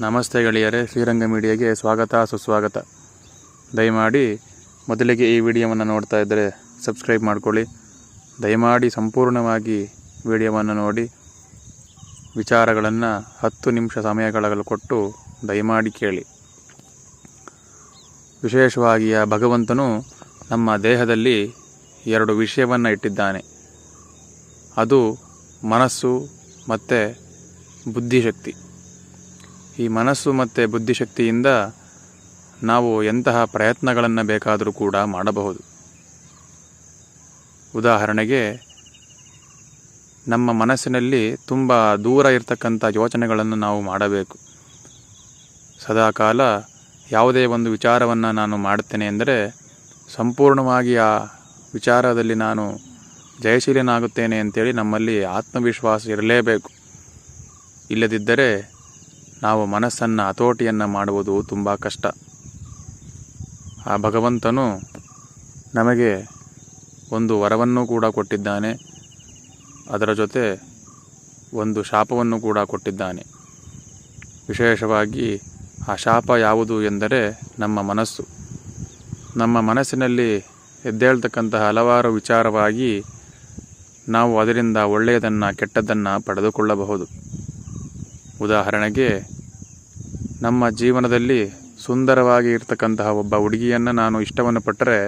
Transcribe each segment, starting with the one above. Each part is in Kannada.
ನಮಸ್ತೆ ಗೆಳೆಯರೇ, ಶ್ರೀರಂಗ ಮೀಡಿಯಾಗೆ ಸ್ವಾಗತ, ಸುಸ್ವಾಗತ. ದಯಮಾಡಿ ಮೊದಲಿಗೆ ಈ ವಿಡಿಯೋವನ್ನು ನೋಡ್ತಾ ಇದ್ದರೆ ಸಬ್ಸ್ಕ್ರೈಬ್ ಮಾಡ್ಕೊಳ್ಳಿ. ದಯಮಾಡಿ ಸಂಪೂರ್ಣವಾಗಿ ವಿಡಿಯೋವನ್ನು ನೋಡಿ. ವಿಚಾರಗಳನ್ನು ಹತ್ತು ನಿಮಿಷ ಸಮಯಗಳ ಕೊಟ್ಟು ದಯಮಾಡಿ ಕೇಳಿ. ವಿಶೇಷವಾಗಿ ಆ ಭಗವಂತನು ನಮ್ಮ ದೇಹದಲ್ಲಿ ಎರಡು ವಿಷಯವನ್ನು ಇಟ್ಟಿದ್ದಾನೆ. ಅದು ಮನಸ್ಸು ಮತ್ತು ಬುದ್ಧಿಶಕ್ತಿ. ಈ ಮನಸ್ಸು ಮತ್ತು ಬುದ್ಧಿಶಕ್ತಿಯಿಂದ ನಾವು ಎಂತಹ ಪ್ರಯತ್ನಗಳನ್ನು ಬೇಕಾದರೂ ಕೂಡ ಮಾಡಬಹುದು. ಉದಾಹರಣೆಗೆ, ನಮ್ಮ ಮನಸ್ಸಿನಲ್ಲಿ ತುಂಬ ದೂರ ಇರತಕ್ಕಂಥ ಯೋಚನೆಗಳನ್ನು ನಾವು ಮಾಡಬೇಕು. ಸದಾಕಾಲ ಯಾವುದೇ ಒಂದು ವಿಚಾರವನ್ನು ನಾನು ಮಾಡುತ್ತೇನೆ ಎಂದರೆ, ಸಂಪೂರ್ಣವಾಗಿ ಆ ವಿಚಾರದಲ್ಲಿ ನಾನು ಜಯಶೀಲನಾಗುತ್ತೇನೆ ಅಂತೇಳಿ ನಮ್ಮಲ್ಲಿ ಆತ್ಮವಿಶ್ವಾಸ ಇರಲೇಬೇಕು. ಇಲ್ಲದಿದ್ದರೆ ನಾವು ಮನಸ್ಸನ್ನು ಹತೋಟಿಯನ್ನು ಮಾಡುವುದು ತುಂಬ ಕಷ್ಟ. ಆ ಭಗವಂತನು ನಮಗೆ ಒಂದು ವರವನ್ನು ಕೂಡ ಕೊಟ್ಟಿದ್ದಾನೆ. ಅದರ ಜೊತೆ ಒಂದು ಶಾಪವನ್ನು ಕೂಡ ಕೊಟ್ಟಿದ್ದಾನೆ. ವಿಶೇಷವಾಗಿ ಆ ಶಾಪ ಯಾವುದು ಎಂದರೆ ನಮ್ಮ ಮನಸ್ಸು. ನಮ್ಮ ಮನಸ್ಸಿನಲ್ಲಿ ಎದ್ದೇಳ್ತಕ್ಕಂತಹ ಹಲವಾರು ವಿಚಾರವಾಗಿ ನಾವು ಅದರಿಂದ ಒಳ್ಳೆಯದನ್ನು ಕೆಟ್ಟದ್ದನ್ನು ಪಡೆದುಕೊಳ್ಳಬಹುದು. ಉದಾಹರಣೆಗೆ, ನಮ್ಮ ಜೀವನದಲ್ಲಿ ಸುಂದರವಾಗಿ ಇರ್ತಕ್ಕಂತಹ ಒಬ್ಬ ಹುಡುಗಿಯನ್ನು ನಾನು ಇಷ್ಟವನ್ನು ಪಟ್ಟರೆ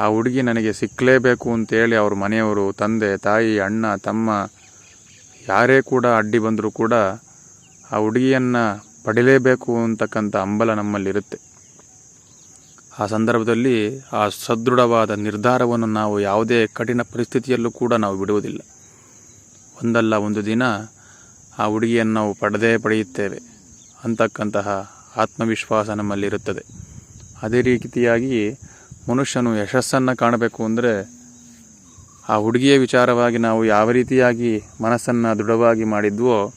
ಆ ಹುಡುಗಿ ನನಗೆ ಸಿಕ್ಕಲೇಬೇಕು ಅಂತೇಳಿ ಅವ್ರ ಮನೆಯವರು, ತಂದೆ, ತಾಯಿ, ಅಣ್ಣ, ತಮ್ಮ, ಯಾರೇ ಕೂಡ ಅಡ್ಡಿ ಬಂದರೂ ಕೂಡ ಆ ಹುಡುಗಿಯನ್ನು ಪಡಿಲೇಬೇಕು ಅಂತಕ್ಕಂಥ ಹಂಬಲ ನಮ್ಮಲ್ಲಿರುತ್ತೆ. ಆ ಸಂದರ್ಭದಲ್ಲಿ ಆ ಸದೃಢವಾದ ನಿರ್ಧಾರವನ್ನು ನಾವು ಯಾವುದೇ ಕಠಿಣ ಪರಿಸ್ಥಿತಿಯಲ್ಲೂ ಕೂಡ ನಾವು ಬಿಡುವುದಿಲ್ಲ. ಒಂದಲ್ಲ ಒಂದು ದಿನ ಆ ಹುಡುಗಿಯನ್ನು ನಾವು ಪಡೆದೇ ಪಡೆಯುತ್ತೇವೆ. ಅಂತಕ್ಕಂತಹ ಆತ್ಮವಿಶ್ವಾಸ ನಮ್ಮಲ್ಲಿರುತ್ತದೆ. ಅದೇ ರೀತಿಯಾಗಿ ಮನುಷ್ಯನು ಯಶಸ್ಸನ್ನು ಕಾಣಬೇಕು ಅಂದರೆ ಆ ಹುಡುಗಿಯ ವಿಚಾರವಾಗಿ ನಾವು ಯಾವ ರೀತಿಯಾಗಿ ಮನಸ್ಸನ್ನು ದೃಢವಾಗಿ ಮಾಡಿದ್ವೋ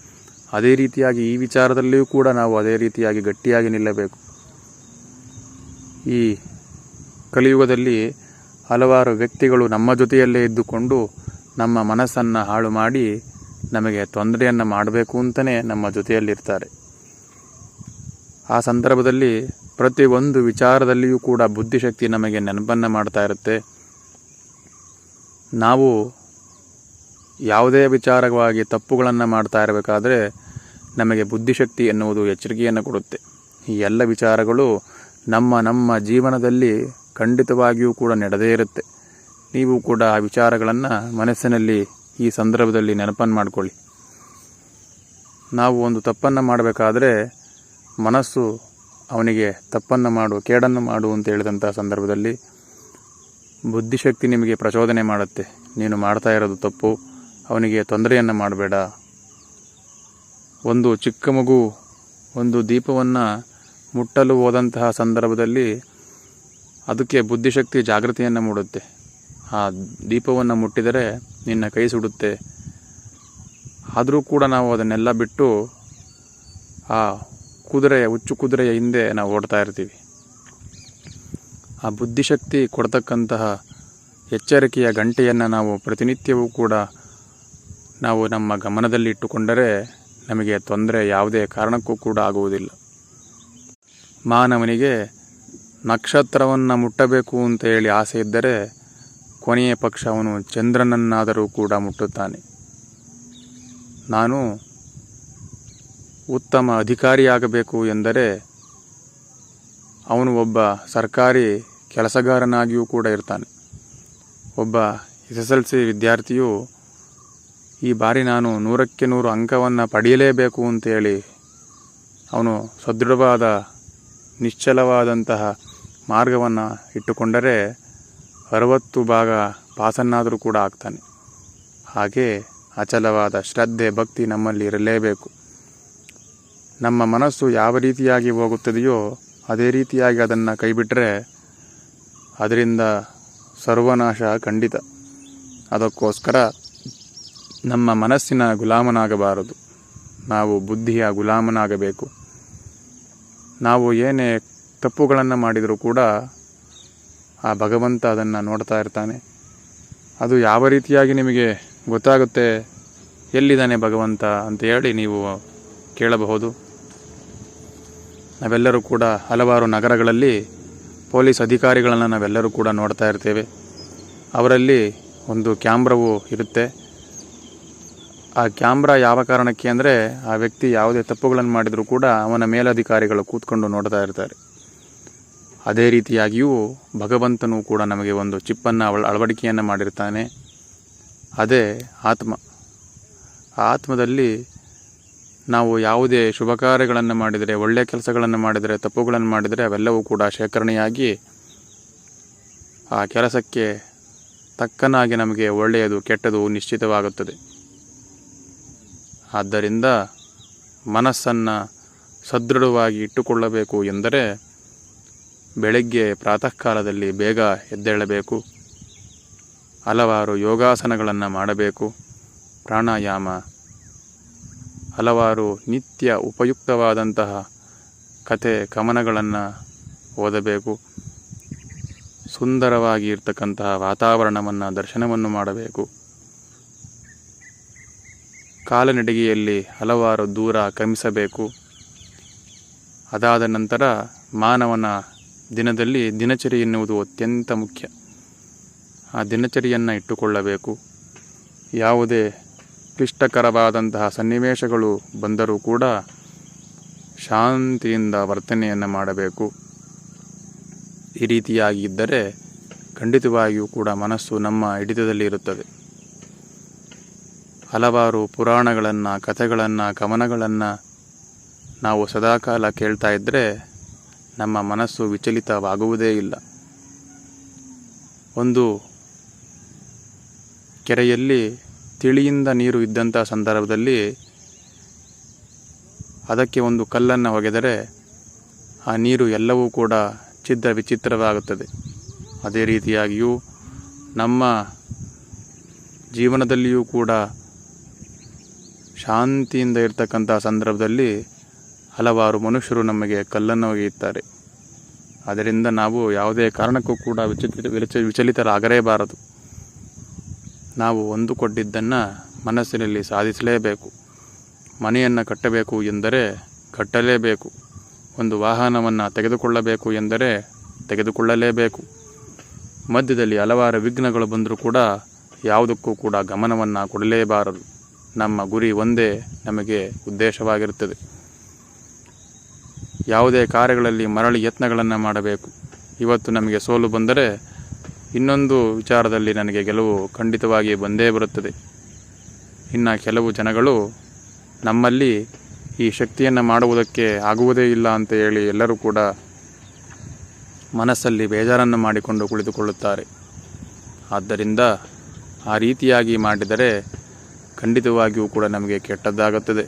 ಅದೇ ರೀತಿಯಾಗಿ ಈ ವಿಚಾರದಲ್ಲಿಯೂ ಕೂಡ ನಾವು ಅದೇ ರೀತಿಯಾಗಿ ಗಟ್ಟಿಯಾಗಿ ನಿಲ್ಲಬೇಕು. ಈ ಕಲಿಯುಗದಲ್ಲಿ ಹಲವಾರು ವ್ಯಕ್ತಿಗಳು ನಮ್ಮ ಜೊತೆಯಲ್ಲೇ ಇದ್ದುಕೊಂಡು ನಮ್ಮ ಮನಸ್ಸನ್ನು ಹಾಳು ಮಾಡಿ ನಮಗೆ ತೊಂದರೆಯನ್ನು ಮಾಡಬೇಕು ಅಂತಲೇ ನಮ್ಮ ಜೊತೆಯಲ್ಲಿರ್ತಾರೆ. ಆ ಸಂದರ್ಭದಲ್ಲಿ ಪ್ರತಿಯೊಂದು ವಿಚಾರದಲ್ಲಿಯೂ ಕೂಡ ಬುದ್ಧಿಶಕ್ತಿ ನಮಗೆ ನೆನಪನ್ನು ಮಾಡ್ತಾ ಇರುತ್ತೆ. ನಾವು ಯಾವುದೇ ವಿಚಾರವಾಗಿ ತಪ್ಪುಗಳನ್ನು ಮಾಡ್ತಾ ಇರಬೇಕಾದ್ರೆ ನಮಗೆ ಬುದ್ಧಿಶಕ್ತಿ ಎನ್ನುವುದು ಎಚ್ಚರಿಕೆಯನ್ನು ಕೊಡುತ್ತೆ. ಈ ಎಲ್ಲ ವಿಚಾರಗಳು ನಮ್ಮ ನಮ್ಮ ಜೀವನದಲ್ಲಿ ಖಂಡಿತವಾಗಿಯೂ ಕೂಡ ನಡೆದೇ ಇರುತ್ತೆ. ನೀವು ಕೂಡ ಆ ವಿಚಾರಗಳನ್ನು ಮನಸ್ಸಿನಲ್ಲಿ ಈ ಸಂದರ್ಭದಲ್ಲಿ ನೆನಪನ್ನು ಮಾಡಿಕೊಳ್ಳಿ. ನಾವು ಒಂದು ತಪ್ಪನ್ನು ಮಾಡಬೇಕಾದ್ರೆ ಮನಸ್ಸು ಅವನಿಗೆ ತಪ್ಪನ್ನು ಮಾಡು, ಕೇಡನ್ನು ಮಾಡು ಅಂತ ಹೇಳಿದಂಥ ಸಂದರ್ಭದಲ್ಲಿ ಬುದ್ಧಿಶಕ್ತಿ ನಿಮಗೆ ಪ್ರಚೋದನೆ ಮಾಡುತ್ತೆ. ನೀನು ಮಾಡ್ತಾ ಇರೋದು ತಪ್ಪು, ಅವನಿಗೆ ತೊಂದರೆಯನ್ನು ಮಾಡಬೇಡ. ಒಂದು ಚಿಕ್ಕ ಮಗು ಒಂದು ದೀಪವನ್ನು ಮುಟ್ಟಲು ಹೋದಂತಹ ಸಂದರ್ಭದಲ್ಲಿ ಅದಕ್ಕೆ ಬುದ್ಧಿಶಕ್ತಿ ಜಾಗೃತಿಯನ್ನು ಮೂಡುತ್ತೆ. ಆ ದೀಪವನ್ನು ಮುಟ್ಟಿದರೆ ನಿನ್ನ ಕೈ ಸುಡುತ್ತೆ. ಆದರೂ ಕೂಡ ನಾವು ಅದನ್ನೆಲ್ಲ ಬಿಟ್ಟು ಆ ಕುದುರೆಯ, ಹುಚ್ಚು ಕುದುರೆಯ ಹಿಂದೆ ನಾವು ಓಡ್ತಾ ಇರ್ತೀವಿ. ಆ ಬುದ್ಧಿಶಕ್ತಿ ಕೊಡ್ತಕ್ಕಂತಹ ಎಚ್ಚರಿಕೆಯ ಗಂಟೆಯನ್ನು ನಾವು ಪ್ರತಿನಿತ್ಯವೂ ಕೂಡ ನಾವು ನಮ್ಮ ಗಮನದಲ್ಲಿ ಇಟ್ಟುಕೊಂಡರೆ ನಮಗೆ ತೊಂದರೆ ಯಾವುದೇ ಕಾರಣಕ್ಕೂ ಕೂಡ ಆಗುವುದಿಲ್ಲ. ಮಾನವನಿಗೆ ನಕ್ಷತ್ರವನ್ನು ಮುಟ್ಟಬೇಕು ಅಂತ ಹೇಳಿ ಆಸೆ ಇದ್ದರೆ ಕೊನೆಯ ಪಕ್ಷ ಅವನು ಚಂದ್ರನನ್ನಾದರೂ ಕೂಡ ಮುಟ್ಟುತ್ತಾನೆ. ನಾನು ಉತ್ತಮ ಅಧಿಕಾರಿಯಾಗಬೇಕು ಎಂದರೆ ಅವನು ಒಬ್ಬ ಸರ್ಕಾರಿ ಕೆಲಸಗಾರನಾಗಿಯೂ ಕೂಡ ಇರ್ತಾನೆ. ಒಬ್ಬ ಎಸ್ ಎಸ್ ಎಲ್ ಸಿ ವಿದ್ಯಾರ್ಥಿಯು ಈ ಬಾರಿ ನಾನು ನೂರಕ್ಕೆ ನೂರು ಅಂಕವನ್ನು ಪಡೆಯಲೇಬೇಕು ಅಂತೇಳಿ ಅವನು ಸದೃಢವಾದ ನಿಶ್ಚಲವಾದಂತಹ ಮಾರ್ಗವನ್ನು ಇಟ್ಟುಕೊಂಡರೆ ಅರವತ್ತು ಭಾಗ ಪಾಸನ್ನಾದರೂ ಕೂಡ ಆಗ್ತಾನೆ. ಹಾಗೆ ಅಚಲವಾದ ಶ್ರದ್ಧೆ, ಭಕ್ತಿ ನಮ್ಮಲ್ಲಿ ಇರಲೇಬೇಕು. ನಮ್ಮ ಮನಸ್ಸು ಯಾವ ರೀತಿಯಾಗಿ ಹೋಗುತ್ತದೆಯೋ ಅದೇ ರೀತಿಯಾಗಿ ಅದನ್ನು ಕೈಬಿಟ್ಟರೆ ಅದರಿಂದ ಸರ್ವನಾಶ ಖಂಡಿತ. ಅದಕ್ಕೋಸ್ಕರ ನಮ್ಮ ಮನಸ್ಸಿನ ಗುಲಾಮನಾಗಬಾರದು. ನಾವು ಬುದ್ಧಿಯ ಗುಲಾಮನಾಗಬೇಕು. ನಾವು ಏನೇ ತಪ್ಪುಗಳನ್ನು ಮಾಡಿದರೂ ಕೂಡ ಆ ಭಗವಂತ ಅದನ್ನು ನೋಡ್ತಾ ಇರ್ತಾನೆ. ಅದು ಯಾವ ರೀತಿಯಾಗಿ ನಿಮಗೆ ಗೊತ್ತಾಗುತ್ತೆ? ಎಲ್ಲಿದ್ದಾನೆ ಭಗವಂತ ಅಂತ ಹೇಳಿ ನೀವು ಕೇಳಬಹುದು. ನಾವೆಲ್ಲರೂ ಕೂಡ ಹಲವಾರು ನಗರಗಳಲ್ಲಿ ಪೊಲೀಸ್ ಅಧಿಕಾರಿಗಳನ್ನು ನಾವೆಲ್ಲರೂ ಕೂಡ ನೋಡ್ತಾ ಇರ್ತೇವೆ. ಅವರಲ್ಲಿ ಒಂದು ಕ್ಯಾಮ್ರವು ಇರುತ್ತೆ. ಆ ಕ್ಯಾಮ್ರಾ ಯಾವ ಕಾರಣಕ್ಕೆ ಅಂದರೆ ಆ ವ್ಯಕ್ತಿ ಯಾವುದೇ ತಪ್ಪುಗಳನ್ನು ಮಾಡಿದರೂ ಕೂಡ ಅವನ ಮೇಲಧಿಕಾರಿಗಳು ಕೂತ್ಕೊಂಡು ನೋಡ್ತಾ ಇರ್ತಾರೆ. ಅದೇ ರೀತಿಯಾಗಿಯೂ ಭಗವಂತನೂ ಕೂಡ ನಮಗೆ ಒಂದು ಚಿಪ್ಪನ್ನು ಅಳವಡಿಕೆಯನ್ನು ಮಾಡಿರ್ತಾನೆ. ಅದೇ ಆತ್ಮ. ಆ ಆತ್ಮದಲ್ಲಿ ನಾವು ಯಾವುದೇ ಶುಭ ಕಾರ್ಯಗಳನ್ನು ಮಾಡಿದರೆ ಒಳ್ಳೆಯ ಕೆಲಸಗಳನ್ನು ಮಾಡಿದರೆ, ತಪ್ಪುಗಳನ್ನು ಮಾಡಿದರೆ ಅವೆಲ್ಲವೂ ಕೂಡ ಶೇಖರಣೆಯಾಗಿ ಆ ಕೆಲಸಕ್ಕೆ ತಕ್ಕನಾಗಿ ನಮಗೆ ಒಳ್ಳೆಯದು, ಕೆಟ್ಟದು ನಿಶ್ಚಿತವಾಗುತ್ತದೆ. ಆದ್ದರಿಂದ ಮನಸ್ಸನ್ನು ಸದೃಢವಾಗಿ ಇಟ್ಟುಕೊಳ್ಳಬೇಕು ಎಂದರೆ ಬೆಳಗ್ಗೆ ಪ್ರಾತಃ ಕಾಲದಲ್ಲಿ ಬೇಗ ಎದ್ದೇಳಬೇಕು. ಹಲವಾರು ಯೋಗಾಸನಗಳನ್ನು ಮಾಡಬೇಕು. ಪ್ರಾಣಾಯಾಮ. ಹಲವಾರು ನಿತ್ಯ ಉಪಯುಕ್ತವಾದಂತಹ ಕತೆ ಕಮನಗಳನ್ನು ಓದಬೇಕು. ಸುಂದರವಾಗಿ ಇರ್ತಕ್ಕಂತಹ ವಾತಾವರಣವನ್ನು ದರ್ಶನವನ್ನು ಮಾಡಬೇಕು. ಕಾಲನಡಿಗೆಯಲ್ಲಿ ಹಲವಾರು ದೂರ ಕ್ರಮಿಸಬೇಕು. ಅದಾದ ನಂತರ ಮಾನವನ ದಿನದಲ್ಲಿ ದಿನಚರಿ ಎನ್ನುವುದು ಅತ್ಯಂತ ಮುಖ್ಯ. ಆ ದಿನಚರಿಯನ್ನು ಇಟ್ಟುಕೊಳ್ಳಬೇಕು. ಯಾವುದೇ ಕ್ಲಿಷ್ಟಕರವಾದಂತಹ ಸನ್ನಿವೇಶಗಳು ಬಂದರೂ ಕೂಡ ಶಾಂತಿಯಿಂದ ವರ್ತನೆಯನ್ನು ಮಾಡಬೇಕು. ಈ ರೀತಿಯಾಗಿ ಇದ್ದರೆ ಖಂಡಿತವಾಗಿಯೂ ಕೂಡ ಮನಸ್ಸು ನಮ್ಮ ಹಿಡಿತದಲ್ಲಿ ಇರುತ್ತದೆ ಹಲವಾರು ಪುರಾಣಗಳನ್ನು, ಕಥೆಗಳನ್ನು ಕವನಗಳನ್ನು ನಾವು ಸದಾಕಾಲ ಕೇಳ್ತಾ ಇದ್ದರೆ ನಮ್ಮ ಮನಸ್ಸು ವಿಚಲಿತವಾಗುವುದೇ ಇಲ್ಲ. ಒಂದು ಕೆರೆಯಲ್ಲಿ ತಿಳಿಯಿಂದ ನೀರು ಇದ್ದಂಥ ಸಂದರ್ಭದಲ್ಲಿ ಅದಕ್ಕೆ ಒಂದು ಕಲ್ಲನ್ನು ಒಗೆದರೆ ಆ ನೀರು ಎಲ್ಲವೂ ಕೂಡ ಚಿದ್ರ ವಿಚಿತ್ರವಾಗುತ್ತದೆ. ಅದೇ ರೀತಿಯಾಗಿಯೂ ನಮ್ಮ ಜೀವನದಲ್ಲಿಯೂ ಕೂಡ ಶಾಂತಿಯಿಂದ ಇರ್ತಕ್ಕಂಥ ಸಂದರ್ಭದಲ್ಲಿ ಹಲವಾರು ಮನುಷ್ಯರು ನಮಗೆ ಕಲ್ಲನ್ನು ಒಗೆಯುತ್ತಾರೆ. ಅದರಿಂದ ನಾವು ಯಾವುದೇ ಕಾರಣಕ್ಕೂ ಕೂಡ ವಿಚಲಿತ ವಿಚ ವಿಚಲಿತರಾಗಲೇಬಾರದು. ನಾವು ಹೊಂದಿಕೊಂಡಿದ್ದನ್ನು ಮನಸ್ಸಿನಲ್ಲಿ ಸಾಧಿಸಲೇಬೇಕು. ಮನೆಯನ್ನು ಕಟ್ಟಬೇಕು ಎಂದರೆ ಕಟ್ಟಲೇಬೇಕು. ಒಂದು ವಾಹನವನ್ನು ತೆಗೆದುಕೊಳ್ಳಬೇಕು ಎಂದರೆ ತೆಗೆದುಕೊಳ್ಳಲೇಬೇಕು. ಮಧ್ಯದಲ್ಲಿ ಹಲವಾರು ವಿಘ್ನಗಳು ಬಂದರೂ ಕೂಡ ಯಾವುದಕ್ಕೂ ಕೂಡ ಗಮನವನ್ನು ಕೊಡಲೇಬಾರದು. ನಮ್ಮ ಗುರಿ ಒಂದೇ ನಮಗೆ ಉದ್ದೇಶವಾಗಿರುತ್ತದೆ. ಯಾವುದೇ ಕಾರ್ಯಗಳಲ್ಲಿ ಮರಳಿ ಯತ್ನಗಳನ್ನು ಮಾಡಬೇಕು. ಇವತ್ತು ನಮಗೆ ಸೋಲು ಬಂದರೆ ಇನ್ನೊಂದು ವಿಚಾರದಲ್ಲಿ ನನಗೆ ಗೆಲುವು ಖಂಡಿತವಾಗಿ ಬಂದೇ ಬರುತ್ತದೆ. ಇನ್ನು ಕೆಲವು ಜನಗಳು ನಮ್ಮಲ್ಲಿ ಈ ಶಕ್ತಿಯನ್ನು ಮಾಡುವುದಕ್ಕೆ ಆಗುವುದೇ ಇಲ್ಲ ಅಂತ ಹೇಳಿ ಎಲ್ಲರೂ ಕೂಡ ಮನಸ್ಸಲ್ಲಿ ಬೇಜಾರನ್ನು ಮಾಡಿಕೊಂಡು ಕುಳಿತುಕೊಳ್ಳುತ್ತಾರೆ. ಆದ್ದರಿಂದ ಆ ರೀತಿಯಾಗಿ ಮಾಡಿದರೆ ಖಂಡಿತವಾಗಿಯೂ ಕೂಡ ನಮಗೆ ಕೆಟ್ಟದ್ದಾಗುತ್ತದೆ.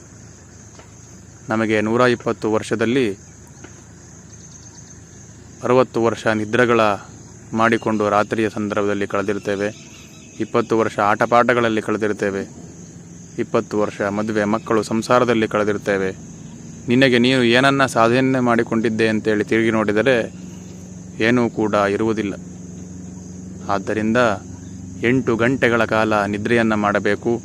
ನಮಗೆ ನೂರ ಇಪ್ಪತ್ತು ವರ್ಷದಲ್ಲಿ ಅರವತ್ತು ವರ್ಷ ನಿದ್ರೆಗಳ ಮಾಡಿಕೊಂಡು ರಾತ್ರಿಯ ಸಂದರ್ಭದಲ್ಲಿ ಕಳೆದಿರ್ತೇವೆ ಇಪ್ಪತ್ತು ವರ್ಷ ಆಟಪಾಠಗಳಲ್ಲಿ ಕಳೆದಿರ್ತೇವೆ ಇಪ್ಪತ್ತು ವರ್ಷ ಮದುವೆ, ಮಕ್ಕಳು ಸಂಸಾರದಲ್ಲಿ ಕಳೆದಿರ್ತೇವೆ ನಿನಗೆ ನೀನು ಏನನ್ನ ಸಾಧನೆ ಮಾಡಿಕೊಂಡಿದ್ದೆ ಅಂತೇಳಿ ತಿರುಗಿ ನೋಡಿದರೆ ಏನೂ ಕೂಡ ಇರುವುದಿಲ್ಲ. ಆದ್ದರಿಂದ ಎಂಟು ಗಂಟೆಗಳ ಕಾಲ ನಿದ್ರೆಯನ್ನು ಮಾಡಬೇಕು.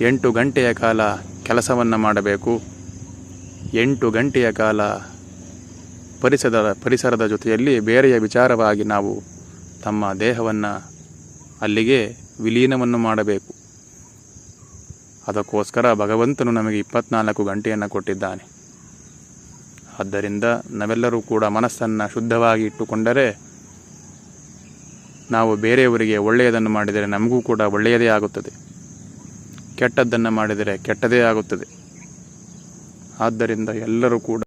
ಎಂಟು ಗಂಟೆಯ ಕಾಲ ಕೆಲಸವನ್ನು ಮಾಡಬೇಕು. ಎಂಟು ಗಂಟೆಯ ಕಾಲ ಪರಿಸರದ ಪರಿಸರದ ಜೊತೆಯಲ್ಲಿ ಬೇರೆಯ ವಿಚಾರವಾಗಿ ನಾವು ತಮ್ಮ ದೇಹವನ್ನು ಅಲ್ಲಿಗೆ ವಿಲೀನವನ್ನು ಮಾಡಬೇಕು. ಅದಕ್ಕೋಸ್ಕರ ಭಗವಂತನು ನಮಗೆ ಇಪ್ಪತ್ನಾಲ್ಕು ಗಂಟೆಯನ್ನು ಕೊಟ್ಟಿದ್ದಾನೆ. ಆದ್ದರಿಂದ ನಾವೆಲ್ಲರೂ ಕೂಡ ಮನಸ್ಸನ್ನು ಶುದ್ಧವಾಗಿ ಇಟ್ಟುಕೊಂಡರೆ ನಾವು ಬೇರೆಯವರಿಗೆ ಒಳ್ಳೆಯದನ್ನು ಮಾಡಿದರೆ ನಮಗೂ ಕೂಡ ಒಳ್ಳೆಯದೇ ಆಗುತ್ತದೆ. ಕೆಟ್ಟದ್ದನ್ನು ಮಾಡಿದರೆ ಕೆಟ್ಟದೇ ಆಗುತ್ತದೆ. ಆದ್ದರಿಂದ ಎಲ್ಲರೂ ಕೂಡ